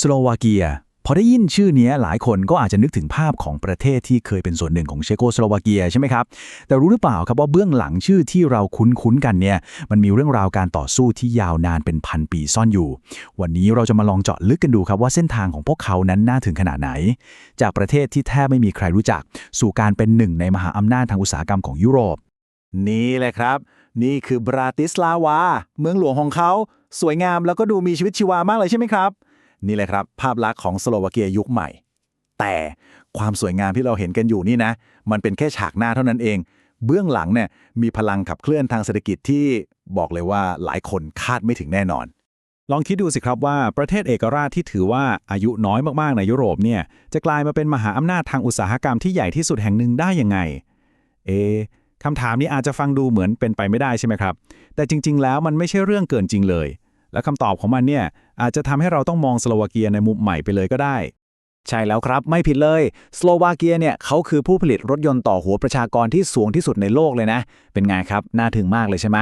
สโลวาเกีย พอได้ยินชื่อนี้หลายคนก็อาจจะนึกถึงภาพของประเทศที่เคยเป็นส่วนหนึ่งของเชโกสโลวาเกียใช่ไหมครับ แต่รู้หรือเปล่าครับว่าเบื้องหลังชื่อที่เราคุ้นๆกันเนี่ย มันมีเรื่องราวการต่อสู้ที่ยาวนานเป็นพันปีซ่อนอยู่ วันนี้เราจะมาลองเจาะลึกกันดูครับว่าเส้นทางของพวกเขานั้นน่าถึงขนาดไหน จากประเทศที่แทบไม่มีใครรู้จัก สู่การเป็นหนึ่งในมหาอำนาจทางอุตสาหกรรมของยุโรป นี่แหละครับ นี่คือบราติสลาวา เมืองหลวงของเขา สวยงามแล้วก็ดูมีชีวิตชีวามากเลยใช่ไหมครับ นี่แหละครับ ภาพลักษณ์ของสโลวาเกียยุคใหม่ แต่ความสวยงามที่เราเห็นกันอยู่นี่นะ มันเป็นแค่ฉากหน้าเท่านั้นเอง เบื้องหลังเนี่ยมีพลังขับเคลื่อนทางเศรษฐกิจที่บอกเลยว่าหลายคนคาดไม่ถึงแน่นอน ลองคิดดูสิครับว่าประเทศเอกราชที่ถือว่าอายุน้อยมากๆในยุโรปเนี่ยจะกลายมาเป็นมหาอำนาจทางอุตสาหกรรมที่ใหญ่ที่สุดแห่งหนึ่งได้ยังไง เอคำถามนี้อาจจะฟังดูเหมือนเป็นไปไม่ได้ใช่ไหมครับ แต่จริง ๆ แล้วมันไม่ใช่เรื่องเกินจริงเลย และคำตอบของมันเนี่ยอาจจะทำให้เราต้องมองสโลวาเกียในมุมใหม่ไปเลยก็ได้ ใช่แล้วครับ ไม่ผิดเลย สโลวาเกียเนี่ยเขาคือผู้ผลิตรถยนต์ต่อหัวประชากรที่สูงที่สุดในโลกเลยนะ เป็นไงครับ น่าถึงมากเลยใช่ไหม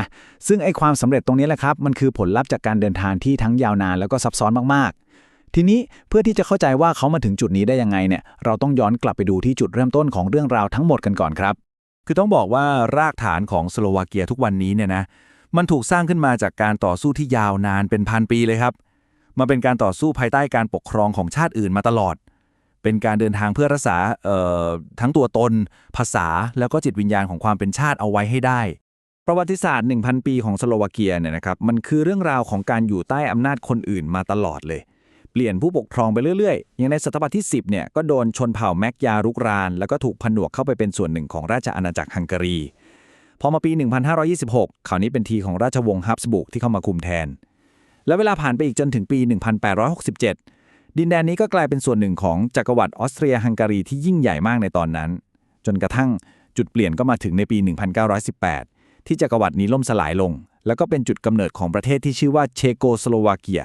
ซึ่งไอ้ความสำเร็จตรงนี้แหละครับ มันคือผลลัพธ์จากการเดินทางที่ทั้งยาวนานแล้วก็ซับซ้อนมากๆ ทีนี้เพื่อที่จะเข้าใจว่าเขามาถึงจุดนี้ได้ยังไงเนี่ย เราต้องย้อนกลับไปดูที่จุดเริ่มต้นของเรื่องราวทั้งหมดกันก่อนครับ คือต้องบอกว่ารากฐานของสโลวาเกียทุกวันนี้เนี่ยนะ มันถูกสร้างขึ้นมาจากการต่อสู้ที่ยาวนานเป็นพันปีเลยครับ มาเป็นการต่อสู้ภายใต้การปกครองของชาติอื่นมาตลอด เป็นการเดินทางเพื่อรักษาทั้งตัวตน ภาษาแล้วก็จิตวิญญาณของความเป็นชาติเอาไว้ให้ได้ ประวัติศาสตร์ 1,000 ปีของสโลวาเกียเนี่ยนะครับมันคือเรื่องราวของการอยู่ใต้อำนาจคนอื่นมาตลอดเลยเปลี่ยนผู้ปกครองไปเรื่อยๆ อย่างในศตวรรษที่ 10 เนี่ย ก็โดนชนเผ่าแมกยารุกราน แล้วก็ถูกผนวกเข้าไปเป็นส่วนหนึ่งของราชอาณาจักรฮังการี พอมาปี 1526คราวนี้เป็นทีของราชวงศ์ฮับสบุกที่เข้ามาคุมแทน แล้วเวลาผ่านไปอีกจนถึงปี 1867 ดินแดนนี้ก็กลายเป็นส่วนหนึ่งของจักรวรรดิออสเตรียฮังการีที่ยิ่งใหญ่มากในตอนนั้น จนกระทั่งจุดเปลี่ยนก็มาถึงในปี 1918 ที่จักรวรรดินี้ล่มสลายลง แล้วก็เป็นจุดกำเนิดของประเทศที่ชื่อว่าเชโกสโลวาเกีย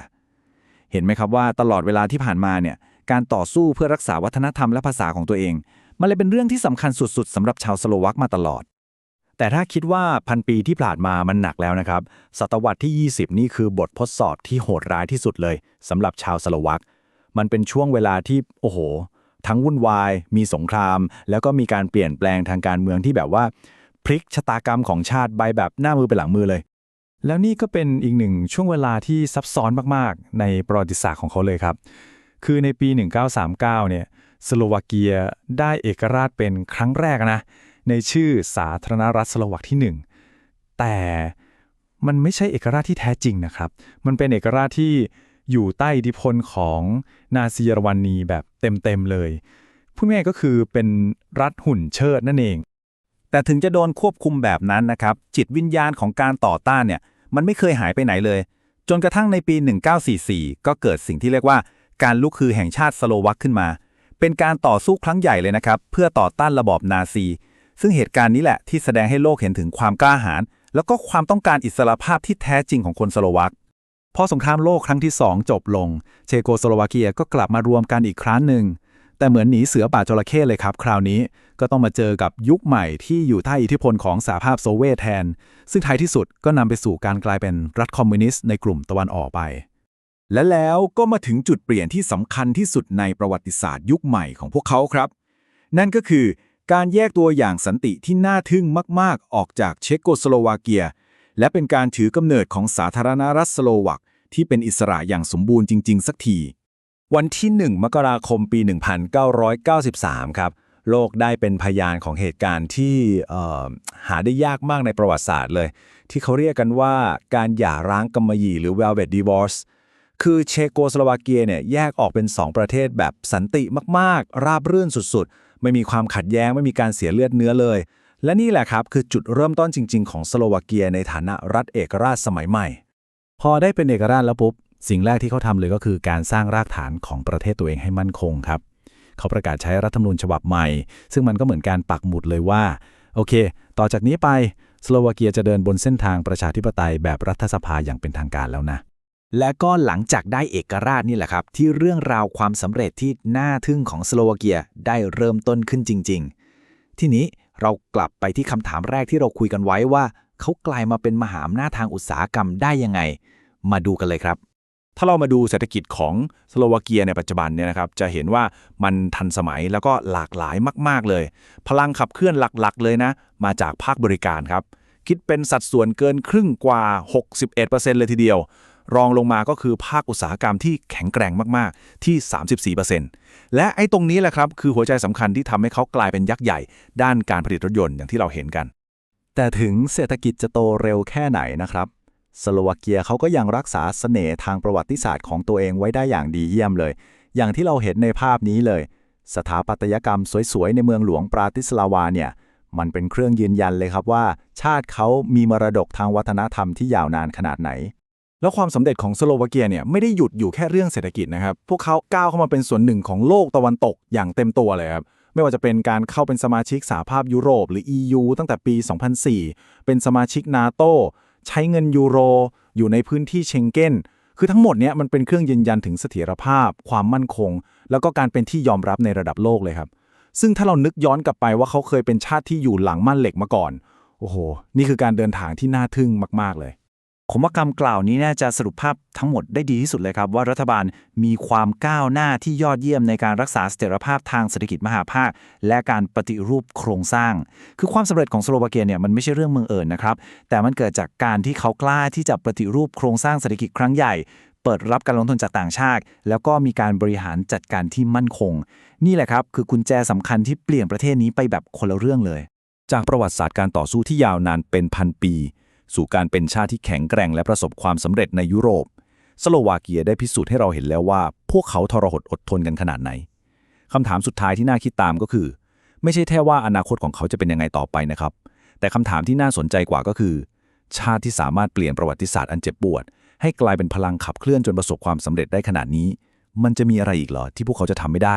เห็นไหมครับว่าตลอดเวลาที่ผ่านมาเนี่ยการต่อสู้เพื่อรักษาวัฒนธรรมและภาษาของตัวเอง มันเลยเป็นเรื่องที่สำคัญสุด ๆสำหรับชาวสโลวักมาตลอด แต่ถ้าคิดว่าพันปีที่ผ่านมามันหนักแล้วนะครับ ศตวรรษที่ 20 นี่คือบททดสอบที่โหดร้ายที่สุดเลยสำหรับชาวสโลวัก มันเป็นช่วงเวลาที่ โอ้โห ทั้งวุ่นวาย มีสงคราม แล้วก็มีการเปลี่ยนแปลงทางการเมืองที่แบบว่าพลิกชะตากรรมของชาติใบแบบหน้ามือไปหลังมือเลย แล้วนี่ก็เป็นอีกหนึ่งช่วงเวลาที่ซับซ้อนมากๆ ในประวัติศาสตร์ของเขาเลยครับ คือในปี 1939 เนี่ยสโลวาเกียได้เอกราชเป็นครั้งแรกนะ ในชื่อสาธารณรัฐสโลวักที่ 1 แต่มันไม่ใช่เอกราชที่แท้จริงนะครับ มันเป็นเอกราชที่อยู่ใต้อิทธิพลของนาซีเยอรมนีแบบเต็ม ๆ เลยพูดง่ายก็คือเป็นรัฐหุ่นเชิดนั่นเอง แต่ถึงจะโดนควบคุมแบบนั้นนะครับ จิตวิญญาณของการต่อต้านเนี่ย มันไม่เคยหายไปไหนเลย จนกระทั่งในปี 1944 ก็เกิดสิ่งที่เรียกว่าการลุกคือแห่งชาติสโลวักขึ้นมา เป็นการต่อสู้ครั้งใหญ่เลยนะครับ เพื่อต่อต้านระบอบนาซี ซึ่งเหตุการณ์นี้แหละที่แสดงให้โลกเห็นถึงความกล้าหาญแล้วก็ความต้องการอิสรภาพที่แท้จริงของคนสโลวักพอสงครามโลกครั้งที่ 2 จบลง เชโกสโลวาเกียก็กลับมารวมกันอีกครั้งหนึ่ง แต่เหมือนหนีเสือป่าจระเข้เลยครับ คราวนี้ก็ต้องมาเจอกับยุคใหม่ที่อยู่ใต้อิทธิพลของสหภาพโซเวียตแทน ซึ่งท้ายที่สุดก็นำไปสู่การกลายเป็นรัฐคอมมิวนิสต์ในกลุ่มตะวันออกไป และแล้วก็มาถึงจุดเปลี่ยนที่สำคัญที่สุดในประวัติศาสตร์ยุคใหม่ของพวกเขาครับ นั่นก็คือ การแยกตัวอย่างสันติที่น่าทึ่งมาก ๆ ออกจากเชโกสโลวาเกีย และเป็นการถือกำเนิดของสาธารณรัฐสโลวักที่เป็นอิสระอย่างสมบูรณ์จริง ๆ สักที วันที่ 1 มกราคมปี 1993 ครับ โลกได้เป็นพยานของเหตุการณ์ที่หาได้ยากมากในประวัติศาสตร์เลย ที่เขาเรียกกันว่าการหย่าร้างกำมะหยี่หรือ Velvet Divorce คือเชโกสโลวาเกียเนี่ยแยกออกเป็น 2 ประเทศแบบสันติมาก ๆ ราบรื่นสุด ๆ ไม่มีความขัดแย้งไม่มีการเสียเลือดเนื้อเลย และนี่แหละครับคือจุดเริ่มต้นจริง ๆ ของสโลวาเกียในฐานะรัฐเอกราชสมัยใหม่ พอได้เป็นเอกราชแล้วปุ๊บสิ่งแรกที่เขาทำเลยก็คือการสร้างรากฐานของประเทศตัวเองให้มั่นคงครับ เขาประกาศใช้รัฐธรรมนูญฉบับใหม่ ซึ่งมันก็เหมือนการปักหมุดเลยว่า โอเค ต่อจากนี้ไปสโลวาเกียจะเดินบนเส้นทางประชาธิปไตยแบบรัฐสภาอย่างเป็นทางการแล้วนะ และก็หลังจากได้เอกราชนี่แหละครับ ที่เรื่องราวความสำเร็จที่น่าทึ่งของสโลวาเกียได้เริ่มต้นขึ้นจริง ๆ ทีนี้เรากลับไปที่คำถามแรกที่เราคุยกันไว้ว่า เขากลายมาเป็นมหาอำนาจทางอุตสาหกรรมได้ยังไง มาดูกันเลยครับ ถ้าเรามาดูเศรษฐกิจของสโลวาเกียในปัจจุบันเนี่ยนะครับจะเห็นว่ามันทันสมัยแล้วก็หลากหลายมาก ๆเลย พลังขับเคลื่อนหลักๆ เลยนะ มาจากภาคบริการครับคิดเป็นสัดส่วนเกินครึ่งกว่า 61%เลยทีเดียว รองลงมาก็คือภาคอุตสาหกรรมที่แข็งแกร่งมากๆ ที่ 34%และไอ้ตรงนี้แหละครับ คือหัวใจสำคัญที่ทำให้เขากลายเป็นยักษ์ใหญ่ ด้านการผลิตรถยนต์อย่างที่เราเห็นกัน แต่ถึงเศรษฐกิจจะโตเร็วแค่ไหนนะครับ สโลวาเกียเขาก็ยังรักษาเสน่ห์ทางประวัติศาสตร์ของตัวเองไว้ได้อย่างดีเยี่ยมเลย อย่างที่เราเห็นในภาพนี้เลย สถาปัตยกรรมสวยๆในเมืองหลวงปราติสลาวาเนี่ยมันเป็นเครื่องยืนยันเลยครับว่า ชาติเขามีมรดกทางวัฒนธรรมที่ยาวนานขนาดไหน แล้วความสำเร็จของสโลวาเกียเนี่ยไม่ได้หยุดอยู่แค่เรื่องเศรษฐกิจนะครับ พวกเขาก้าวเข้ามาเป็นส่วนหนึ่งของโลกตะวันตกอย่างเต็มตัวเลยครับ ไม่ว่าจะเป็นการเข้าเป็นสมาชิกสหภาพยุโรป หรือ EU ตั้งแต่ปี 2004 เป็นสมาชิกนาโตใช้เงินยูโร อยู่ในพื้นที่เชงเก้น คือทั้งหมดเนี้ยมันเป็นเครื่องยืนยันถึงเสถียรภาพ ความมั่นคง แล้วก็การเป็นที่ยอมรับในระดับโลกเลยครับ ซึ่งถ้าเรานึกย้อนกลับไปว่าเขาเคยเป็นชาติที่อยู่หลังม่านเหล็กมาก่อน โอ้โห นี่คือการเดินทางที่น่าทึ่งมาก ๆเลย ผมว่าคำกล่าวนี้น่าจะสรุปภาพทั้งหมดได้ดีที่สุดเลยครับ ว่ารัฐบาลมีความก้าวหน้าที่ยอดเยี่ยมในการรักษาเสถียรภาพทางเศรษฐกิจมหาภาค และการปฏิรูปโครงสร้าง คือความสำเร็จของสโลวาเกียเนี่ยมันไม่ใช่เรื่องเมืองเอิญนะครับ แต่มันเกิดจากการที่เขากล้าที่จะปฏิรูปโครงสร้างเศรษฐกิจครั้งใหญ่เปิดรับการลงทุนจากต่างชาติ แล้วก็มีการบริหารจัดการที่มั่นคง นี่แหละครับคือกุญแจสำคัญที่เปลี่ยนประเทศนี้ไปแบบคนละเรื่องเลย จากประวัติศาสตร์การต่อสู้ที่ยาวนานเป็นพันปี สู่การเป็นชาติที่แข็งแกร่งและประสบความสำเร็จในยุโรป สโลวาเกียได้พิสูจน์ให้เราเห็นแล้วว่า พวกเขาทรหดอดทนกันขนาดไหนคำถามสุดท้ายที่น่าคิดตามก็คือ ไม่ใช่แค่ว่าอนาคตของเขาจะเป็นยังไงต่อไปนะครับ แต่คำถามที่น่าสนใจกว่าก็คือ ชาติที่สามารถเปลี่ยนประวัติศาสตร์อันเจ็บปวด ให้กลายเป็นพลังขับเคลื่อนจนประสบความสำเร็จได้ขนาดนี้ มันจะมีอะไรอีกเหรอที่พวกเขาจะทำไม่ได้